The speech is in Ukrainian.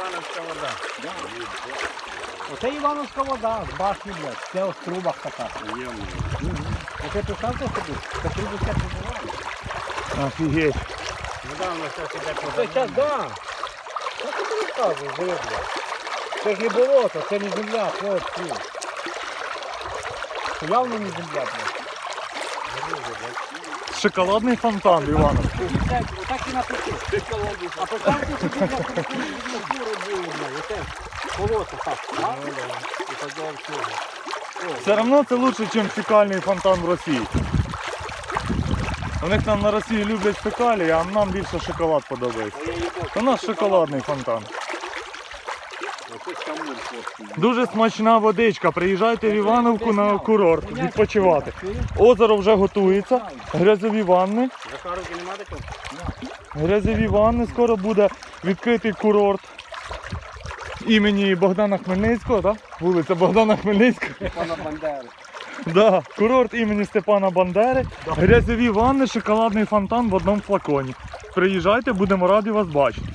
Івановська вода. Оце Івановська вода, з башні, блядь. Це ось в трубах така. Оце писав то собі, це труби все прибували. Офігеть. Недавно іде по Це час, да. Що ти розказуєш, диви, блядь? Це ж не болото, це не земля, хлопці. Це явно не земля, блядь. Шоколадний фонтан, Іванов. Так, отак і напиши. А поставте собі для культури було, оце болото так. І тоді всього. Все одно це лучше, ніж фекальний фонтан в Росії. У них там на Росії люблять фекалії, а нам більше шоколад подобається. У нас шоколадний фонтан. Дуже смачна водичка. Приїжджайте в Івановку на курорт відпочивати. Озеро вже готується. Грязові ванни. Грязові ванни. Скоро буде відкритий курорт імені Богдана Хмельницького, так? Вулиця Богдана Хмельницького. Пана Бандери. Да, курорт імені Степана Бандери, грязові ванни, шоколадний фонтан в одному флаконі. Приїжджайте, будемо раді вас бачити.